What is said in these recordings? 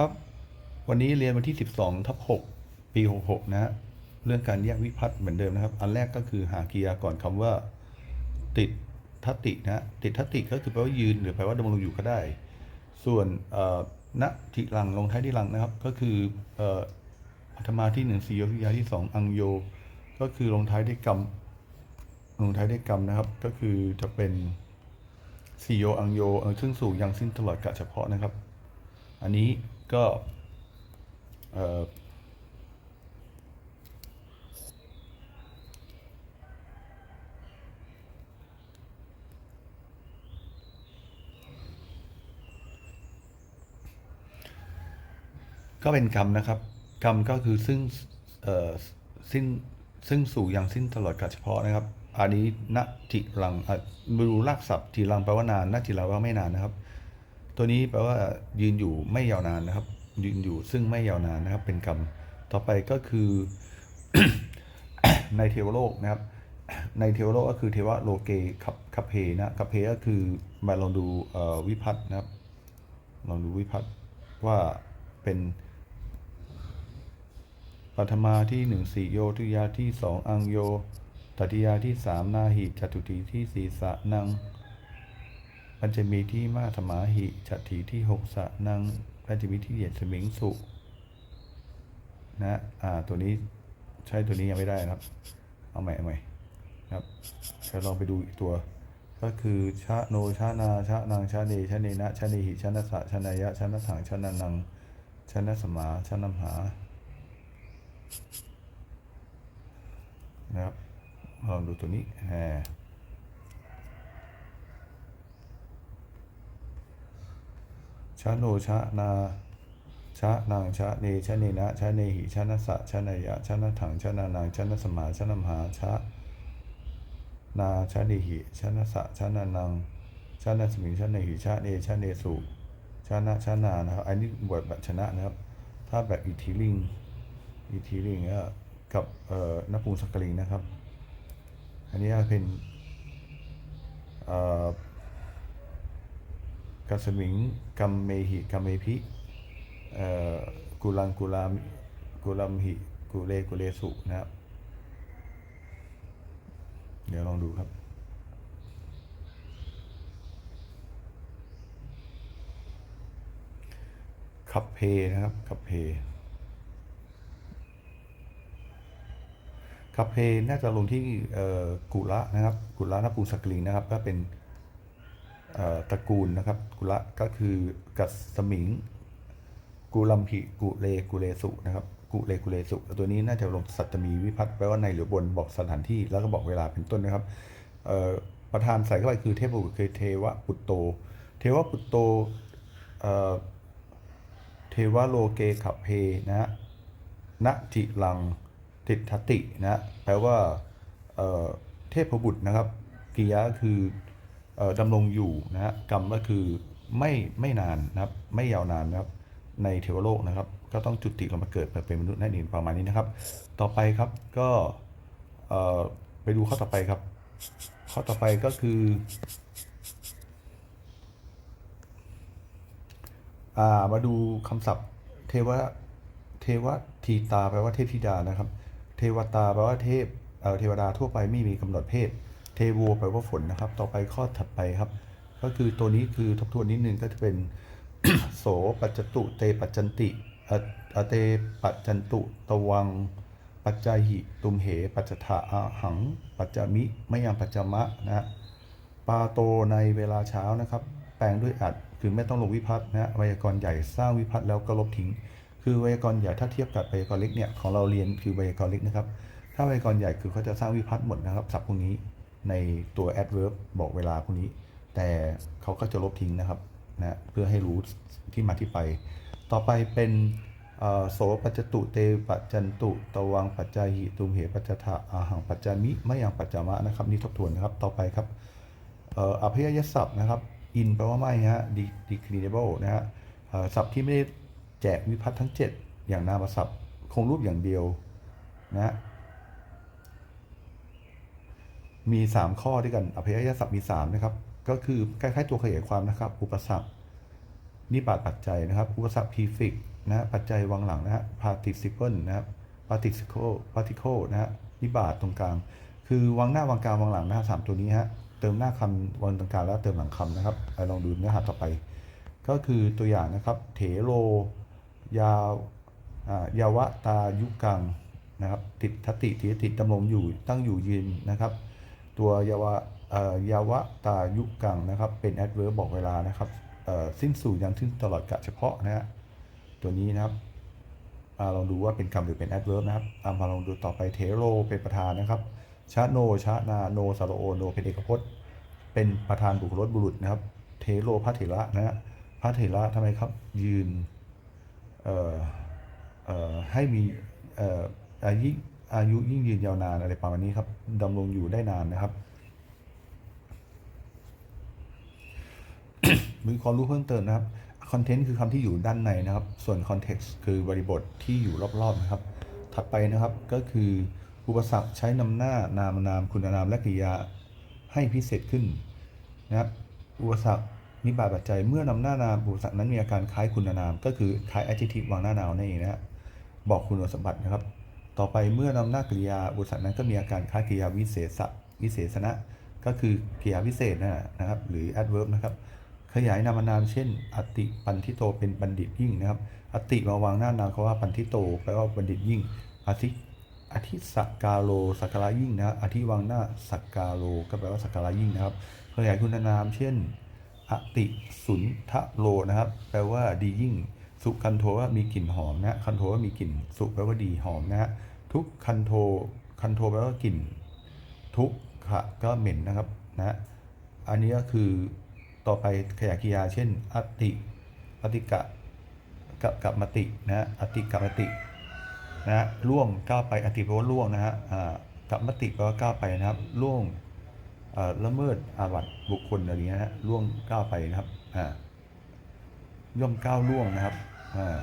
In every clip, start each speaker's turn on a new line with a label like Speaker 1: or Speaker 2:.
Speaker 1: ครับ วันนี้เรียนวันที่ 12ทับ6ปี 66 นะฮะเรื่องการแยกวิพัฒน์เหมือนเดิมนะครับ อันแรกก็คือหากริยาก่อนคำว่า ติดทัตินะฮะติดทัติก็คือแปลว่ายืนหรือแปลว่าดำรงอยู่ก็ได้ ส่วนณทิลังลงท้ายที่ลังนะครับ ก็คือเอ่ออัธมาที่หนึ่งสีโยทิยาที่สองอังโย ก็คือลงท้ายด้วยกรรมลงท้ายด้วยกรรมนะครับ ก็คือจะเป็นสีโยอังโยอ่อซึ่งสู่ยังสิ้นตลอดกะเฉพาะนะครับ อันนี้ ก็เออก็เป็นกรรมนะครับ กรรมก็คือซึ่งเออสิ้นซึ่งสู่อยังสิ้นตลอดกาลเฉพาะนะครับอันนี้ณทิลังอะมาดูรากศัพท์ทีลังแปลว่านานณทิลังแปลว่าไม่นานนะครับ ตัวนี้แปลว่ายืนอยู่ไม่ยาวนานนะครับ ยืนอยู่ซึ่งไม่ยาวนานนะครับ เป็นกรรมต่อไปก็คือในเทวโลกนะครับ ในเทวโลกก็คือเทวโลเกคับคัพเพนะคัพเพก็คือมาลองดูวิพัฒน์นะครับ ลองดูวิพัฒน์ว่าเป็นปัทมาที่หนึ่งสี่โยทุยาที่สองอังโยตติยาที่สามนาหิจตุติที่สี่สะนัง ปัญจมีที่มาธมาหิจัตถีที่หกสะนังปัญจมีที่เหยียดสมิงสุนะอ่าตัวนี้ใช้ตัวนี้ยังไม่ได้นะครับ เอาใหม่เอาใหม่นะครับเดี๋ยวลองไปดูอีกตัว ก็คือชะโนชะนาชะนางชะเนชะเนนะชะเนหิชะนะสะชะนายะชะนะถังชะนานังชะนะสมาชะนัมหานะครับลองดูตัวนี้แหม ชะ โนชะนาชะนางชะเนชะเนนะชะเนหิชะนะสะชะนายะชะนะถังชะนานางชะนะสมาชะนัมหาชะนาชะเนหิชะนะสะชะนานังชะนะสมิงชะเนหิชะเนชะเนสุชะนะชะนานะครับอันนี้บทแบบชนะนะครับ ถ้าแบบอิทธิลิงอิทธิลิงก็กับเอ่อนภูสักกลิงนะครับ อันนี้เป็นเอ่อ กัสมิงกัมเมหิกัมเมพิกุลังกุลามกุลัมหิกุเลกุเลสุนะครับ เดี๋ยวลองดูครับคับเพนะครับคับเพคับเพน่าจะลงที่กุละนะครับ กุละนภูสกลิงนะครับ ก็เป็น ตระกูลนะครับกุละก็คือกัสมิงกุลัมพิกุเลกุเลสุนะครับกุเลกุเลสุตัวนี้น่าจะลงสัตมีวิพัฒน์แปลว่าในหรือบนบอกสถานที่แล้วก็บอกเวลาเป็นต้นนะครับประธานใส่เข้าไปคือเทพบุตรคือเทวปุตโต เทวปุตโตเทวโลเกขับเพนะฮะณทิลังติทตินะแปลว่าเทพบุตรนะครับกิยาคือ ดำรงอยู่นะฮะกรรมก็คือไม่ไม่นานนะครับ ไม่ยาวนานนะครับ ในเทวโลกนะครับ ก็ต้องจุติลงมาเกิดมาเป็นมนุษย์นั่นเองประมาณนี้นะครับ ต่อไปครับก็ไปดูข้อต่อไปครับ ข้อต่อไปก็คืออามาดูคำศัพท์เทวะเทวทีตาแปลว่าเทพธิดานะครับ เทวตาแปลว่าเทพเเทวดาทั่วไปไม่มีกำหนดเพศ เทโวแปลว่าฝนนะครับ ต่อไปข้อถัดไปครับ ก็คือตัวนี้คือทบทวนนิดนึงก็จะเป็น โสปัจจตุเตปัจจันติอเตปัจจันตุตวัง ปัจจาหิตุมเห ปัจจาอาหัง ปัจจามิไมยังปัจจมะนะฮะปาโตในเวลาเช้านะครับ แปลงด้วยอัดคือไม่ต้องลงวิพัฒน์นะฮะไวยากรณ์ใหญ่สร้างวิพัฒน์แล้วก็ลบทิ้ง คือไวยากรณ์ใหญ่ถ้าเทียบกับไวยากรณ์เล็กเนี่ยของเราเรียนคือไวยากรณ์เล็กนะครับ ถ้าไวยากรณ์ใหญ่คือเขาจะสร้างวิพัฒน์หมดนะครับศัพท์พวกนี้ ในตัว adverb บอกเวลาพวกนี้ แต่เขาก็จะลบทิ้งนะครับนะเพื่อให้รู้ที่มาที่ไป ต่อไปเป็นโสปัจจตุเตปัจจันตุตวังปัจจาหิตุมเหปัจจทะอาหังปัจจามิมะยังปัจจามะนะครับนี่ทบทวนนะครับต่อไปครับอภิยยศัพท์นะครับ in แปลว่าไม่ฮะ de- declinable นะฮะศัพท์ที่ไม่ได้แจกวิพัฒน์ทั้ง 7 อย่างนามศัพท์คงรูปอย่างเดียวนะ มี 3 ข้อด้วยกันอภิยศัพท์มี3นะครับก็คือคล้ายๆตัวขยายความนะครับ อุปสรรคนิบาตปัจจัยนะครับ อุปสรรคพีฟิกนะปัจจัยวังหลังนะฮะ participle นะครับ particle particle นะฮะนิบาตตรงกลาง คือวางหน้าวางกลางวางหลังนะฮะสามตัวนี้ฮะเติมหน้าคำวางตรงกลางแล้วเติมหลังคำนะครับลองดูเนื้อหาต่อไป ก็คือตัวอย่างนะครับเถโรยาวายาวะตายุกังนะครับติดทติติติดดำรงอยู่ตั้งอยู่ยืนนะครับ ตัวยาวะยาวะตายุกังนะครับ เป็น adverb บอกเวลานะครับสิ้นสู่ยังสิ้นตลอดกะเฉพาะนะฮะตัวนี้นะครับอาลองดูว่าเป็นกรรมหรือเป็น adverb นะครับอามาลองดูต่อไปเทโรเป็นประธานนะครับชะโนชะนาโนสรโอโนเป็นเอกพจน์ เป็นประธานบุคคลบุรุษนะครับ เทโรพระเถระนะฮะพระเถระทำไมครับยืนให้มีอ่ออายุ อายุยิ่งยืนยาวนานอะไรประมาณนี้ครับดำรงอยู่ได้นานนะครับมีความรู้เพิ่มเติมนะครับคอนเทนต์คือคำที่อยู่ด้านในนะครับ ส่วนคอนเท็กซ์คือบริบทที่อยู่รอบๆนะครับ ถัดไปนะครับก็คืออุปสรรคใช้นำหน้านามนามคุณนามและกริยาให้พิเศษขึ้นนะครับอุปสรรคนิบาตปัจจัยเมื่อนำหน้านามอุปสรรคนั้นมีอาการคล้ายคุณนาม ก็คือคล้าย adjective วางหน้านามนั่นเองนะฮะบอกคุณสมบัตินะครับ ต่อไปเมื่อนำหน้ากริยาอุปสรนั้นก็มีอาการคล้ายกริยาวิเศษะวิเศษณะก็คือกริยาวิเศษนะนะครับ หรือ adverb นะครับ ขยายนามนามเช่น อติปันทิโตเป็นบัณฑิตยิ่งนะครับ อติมาวางหน้านามเขาว่าปันทิโตแปลว่าบัณฑิตยิ่งอธิอธิสักกาโลสักการะยิ่งนะอธิวางหน้าสักกาโลก็แปลว่าสักการะยิ่งนะครับ ขยายคุณนามเช่น อติสุนทะโลนะครับ แปลว่าดียิ่ง สุคันโทว่ามีกลิ่นหอมนะคันโทว่ามีกลิ่นสุแปลว่าดีหอมนะฮะทุกคันโทคันโทแปลว่ากลิ่น ทุกขะก็เหม็นนะครับนะอันนี้ก็คือต่อไปขยายกริยาเช่นอติอติกะกับกับมตินะฮะอติกับมตินะฮะล่วงก้าวไปอติแปลว่าล่วงนะฮะอ่ากับมติแปลว่าก้าวไปนะครับล่วงละเมิดอาบัติบุคคลอะไรอย่างเงี้ยนะฮะล่วงก้าวไปนะครับอ่าย่อมก้าวล่วงนะครับ อ่า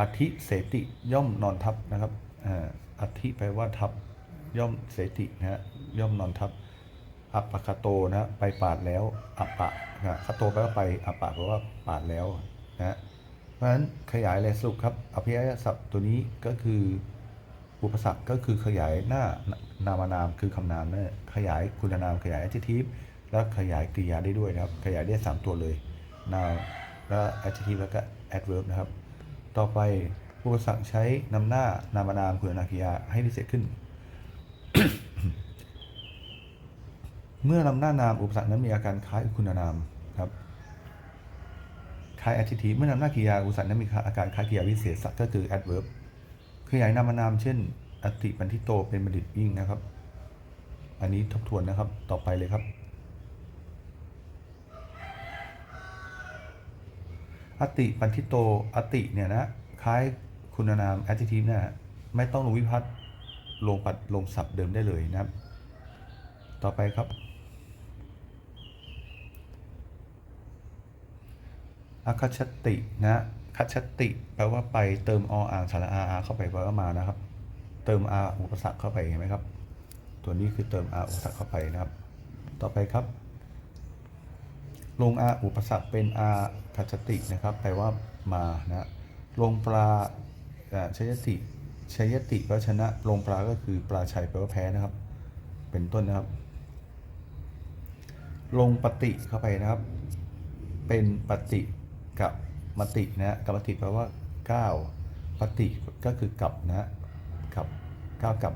Speaker 1: อธิเสติย่อมนอนทับนะครับอ่าอธิแปลว่าทับย่อมเสตินะฮะย่อมนอนทับอัปปะคาโตนะฮะไปปาดแล้วอัปปะนะคาโตแปลว่าไปอัปปะแปลว่าปาดแล้วนะฮะเพราะฉะนั้นขยายเลยสรุปครับอภิยศัพท์ตัวนี้ก็คืออุปสรรคก็คือขยายหน้านามนามคือคำนามนะขยายคุณนามขยาย adjective แล้วขยายกริยาได้ด้วยนะครับ ขยายได้ 3 ตัวเลย noun แล้ว adjective แล้วก็ adverb นะครับ ต่อไปอุปสรรคใช้นำหน้านามนามคุณนามกริยาให้พิเศษขึ้น เมื่อนำหน้านามอุปสรรคนั้นมีอาการคล้ายคุณนามครับคล้าย adjective เมื่อนำหน้ากริยาอุปสรรคนั้นมีอาการคล้ายกริยาวิเศษสักก็คือ adverb ขยายนามนาม เช่น อติปันทิโตเป็นบัณฑิตยิ่งนะครับ อันนี้ทบทวนนะครับต่อไปเลยครับ อติปันทิโตอติเนี่ยนะคล้ายคุณนาม adjective นะ ไม่ต้องลงวิพัฒน์ลงปัดลงศัพท์เดิมได้เลยนะครับ ต่อไปครับอาคัชตินะคัชติ แปลว่าไปเติมออ่างสระอาอาเข้าไปแปลว่ามานะครับ เติมอาอุปสรรคเข้าไปเห็นไหมครับ ตัวนี้คือเติมอาอุปสรรคเข้าไปนะครับ ต่อไปครับ ลงอาอุปสรรคเป็นอาคัชตินะครับแปลว่ามานะลงปลาอ่าชยติชัยติแปลว่าชนะลงปลาก็คือปลาชัยแปลว่าแพ้นะครับ เป็นต้นนะครับ ลงปฏิเข้าไปนะครับ เป็นปฏิกับมตินะกับมติแปลว่าก้าวปฏิก็คือกลับนะฮะกับก้าวกับ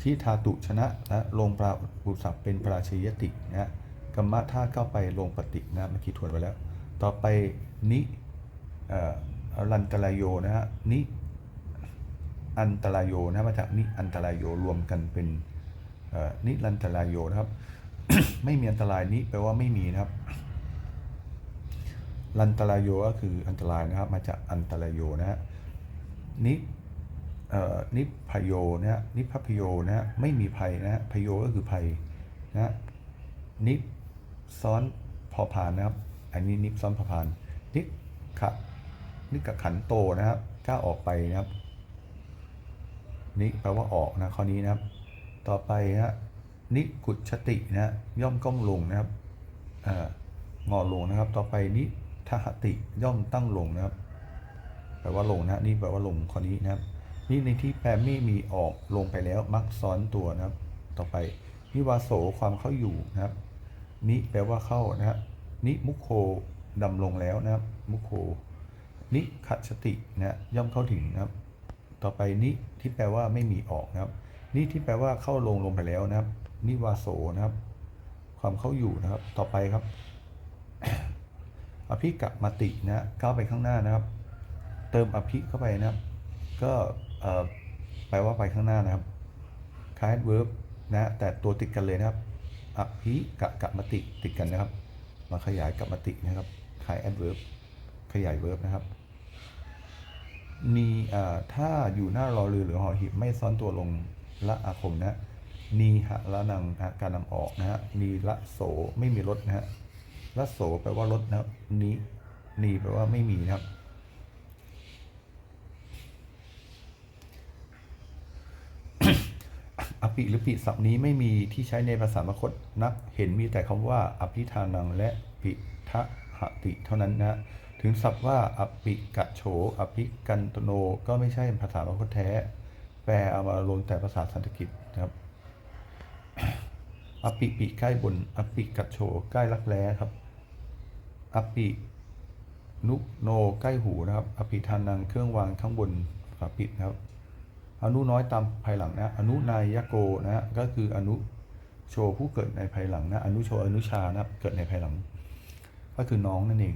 Speaker 1: ชีทาตุชนะนะลงปราอุปสัพเป็นปราชัยตินะฮะ กรรมะท่าเข้าไปลงปฏินะเมื่อกี้ทวนไปแล้ว ต่อไปนิรันตรายโยนะฮะนิอันตรายโยนะมาจากนิอันตรายโยรวมกันเป็นนิรันตรายโยนะครับไม่มีอันตรายนิแปลว่าไม่มีนะครับลันตรายโยก็คืออันตรายนะครับ มาจากอันตรายโยนะฮะนิเอ่อนิพโยนะฮะนิพพโยนะฮะไม่มีภัยนะฮะพโยก็คือภัยนะฮะนิ ซ้อนพอพานนะครับ อันนี้นิซ้อนพอพาน นิขะนิกะขันโตนะครับก้าออกไปนะครับนิแปลว่าออกนะข้อนี้นะครับ ต่อไปนะนิกุชตินะย่อมก้มลงนะครับอ่างอลงนะครับ ต่อไปนิทหติย่อมตั้งลงนะครับ แปลว่าลงนะนี่แปลว่าลงข้อนี้นะครับ นี่ในที่แปลไม่มีออกลงไปแล้วมักซ้อนตัวนะครับ ต่อไปนิวาโสความเข้าอยู่นะครับ นิแปลว่าเข้านะฮะนิมุโคดำลงแล้วนะครับ มุโค นิขัดสตินะย่อมเข้าถึงนะครับ ต่อไปนิที่แปลว่าไม่มีออกนะครับ นิที่แปลว่าเข้าลงลงไปแล้วนะครับ นิวาโสนะครับ ความเข้าอยู่นะครับ ต่อไปครับ อภิกะมตินะก้าวไปข้างหน้านะครับ เติมอภิเข้าไปนะครับ ก็แปลว่าไปข้างหน้านะครับคล้าย verb นะฮะแต่ตัวติดกันเลยนะครับ อภิกะกะมติติดกันนะครับ มาขยายกะมตินะครับคลาย adverb ขยาย verb นะครับนีอ่าถ้าอยู่หน้ารอเรือหรือหอหีบไม่ซ้อนตัวลงละอาคมนะนีหะละนังนะการนำออกนะฮะนีละโสไม่มีรถนะฮะละโสแปลว่ารถนะครับนีนีแปลว่าไม่มีนะครับ อ ปิหรือปิศัพท์นี้ไม่มีที่ใช้ในภาษามคตนัก เห็นมีแต่คำว่า อภิธานังและปิทะหติเท่านั้นนะถึงศัพท์ว่าอปิกะโฉอภิกันตโน ก็ไม่ใช่ภาษามคตแท้ แปลเอามาลงแต่ภาษาสันสกฤตนะครับอปิปิใกล้บนอปิกัจโฉใกล้รักแร้ครับอปินุโนใกล้หูนะครับ อภิทานังเครื่องวางข้างบนฝาปิดนะครับ อนุน้อยตามภายหลังนะอนุนายโกนะฮะก็คืออนุโชผู้เกิดในภายหลังนะอนุโชอนุชานะเกิดในภายหลัง ก็คือน้องนั่นเอง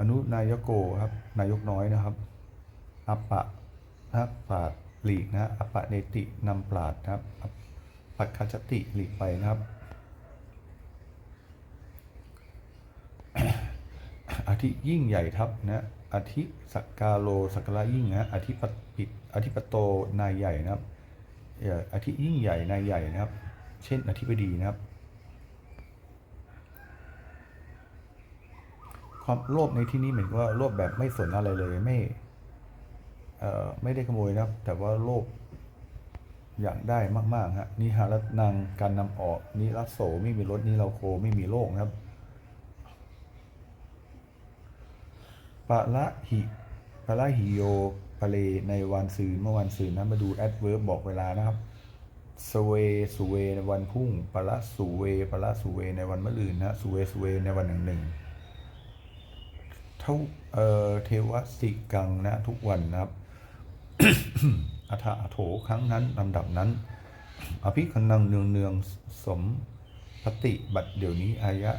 Speaker 1: อนุนายโกครับนายกน้อยนะครับอัปปะนะปาดหลีกนะอัปปะเนตินำปราดนะครับอัปปัจคชติหลีกไปนะครับอธิยิ่งใหญ่ทับนะ อธิสกกาโลสัการะยิ่งนะอธิปปิอธิปโตนายใหญ่นะครับอธิยิ่งใหญ่นายใหญ่นะครับ เช่นอธิบดีนะครับ ความโลภในที่นี้เหมือนว่าโลภแบบไม่สนอะไรเลยไม่เอ่อไม่ได้ขโมยนะครับ แต่ว่าโลภอยากได้มากๆฮะนิหารนางการนำออกนิรัสโสไม่มีรถนิเราโคไม่มีโลกนะครับ ปะละหิปะละหิโยปะเลในวันซืนเมื่อวันซืนนะมาดู adverb บอกเวลานะครับสเวสุเวในวันพุ่งปะละสุเวปะละสุเวในวันมะรืนนะสุเวสุเวในวันหนึ่งหนึ่งเท่าเอ่อเทวสิกังนะทุกวันนะครับอัฐอโถครั้งนั้นลำดับนั้น อภิคนังเนืองเนืองสมปฏิบัติเดี๋ยวนี้อายะ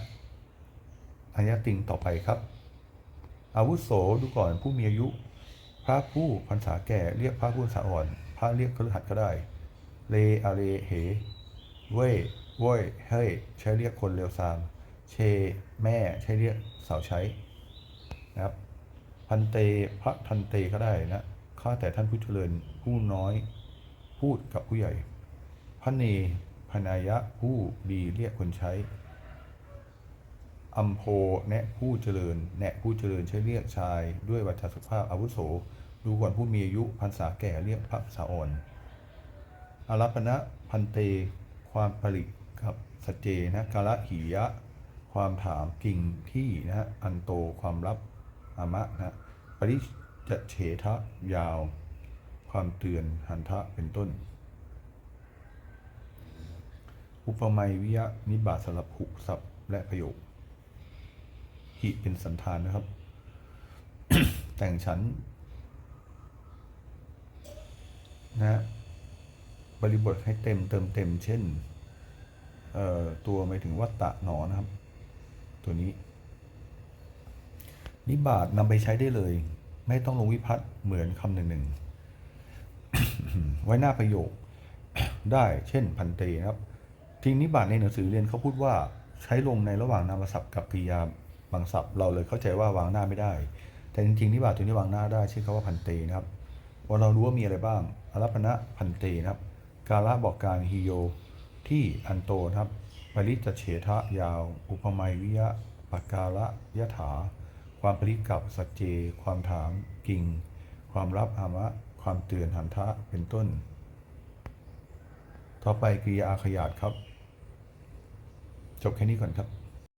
Speaker 1: อายะติงต่อไปครับ อาวุโสดูก่อนผู้มีอายุ พระผู้พรรษาแก่เรียกพระผู้พรรษาอ่อน พระเรียกคฤหัสถ์ก็ได้ เลอาเลเห เว่ยเว้ยเฮ้ยใช้เรียกคนเร็วซาม เช แม่ใช้เรียกสาวใช้นะครับพันเตพระทันเตก็ได้นะข้าแต่ท่านผู้เจริญผู้น้อย พูดกับผู้ใหญ่พระเนพนายะผู้ดีเรียกคนใช้ อัมโพแนะผู้เจริญ แนะผู้เจริญใช้เรียกชายด้วยวัจสุภาพอาวุโส ดูก่อนผู้มีอายุพรรษาแก่เรียกพระสาอ่อนอารัปณะพันเต ความผลิตกับสเจนะกาละหิยะ ความถามกิ่งที่นะอันโตความลับอามะนะปริจะเฉทะยาว ความเตือนหันทะเป็นต้น อุปมยวิยะนิบาสลับหุศัพท์และประโยค หิเป็นสันธานนะครับ แต่งชั้นนะบริบทให้เต็มเติมเต็ม เช่นตัวหมายถึงวัตตะหนอนะครับ ตัวนี้ นิบาตนำไปใช้ได้เลย ไม่ต้องลงวิพัตน์เหมือนคำหนึ่งหนึ่งไว้หน้าประโยคได้เช่นพันเตนะครับ ทิ้งนิบาตในหนังสือเรียนเขาพูดว่าใช้ลงในระหว่างนามศัพท์กับกริยา บางศัพท์เราเลยเข้าใจว่าวางหน้าไม่ได้ แต่จริงๆนิบาตตัวนี้วางหน้าได้ชื่อเขาว่าพันเตนะครับว่าเรารู้ว่ามีอะไรบ้างอารัปณะพันเตนะครับ กาละบอกการฮิโยที่อันโตนะครับปริจจเฉทะยาว อุปมยวิยะปากาละยถา ความปริกับสัจเจ ความถามกิ่ง ความรับอามะ ความเตือนหันทะเป็นต้น ต่อไปกริยาอาขยาตครับ จบแค่นี้ก่อนครับ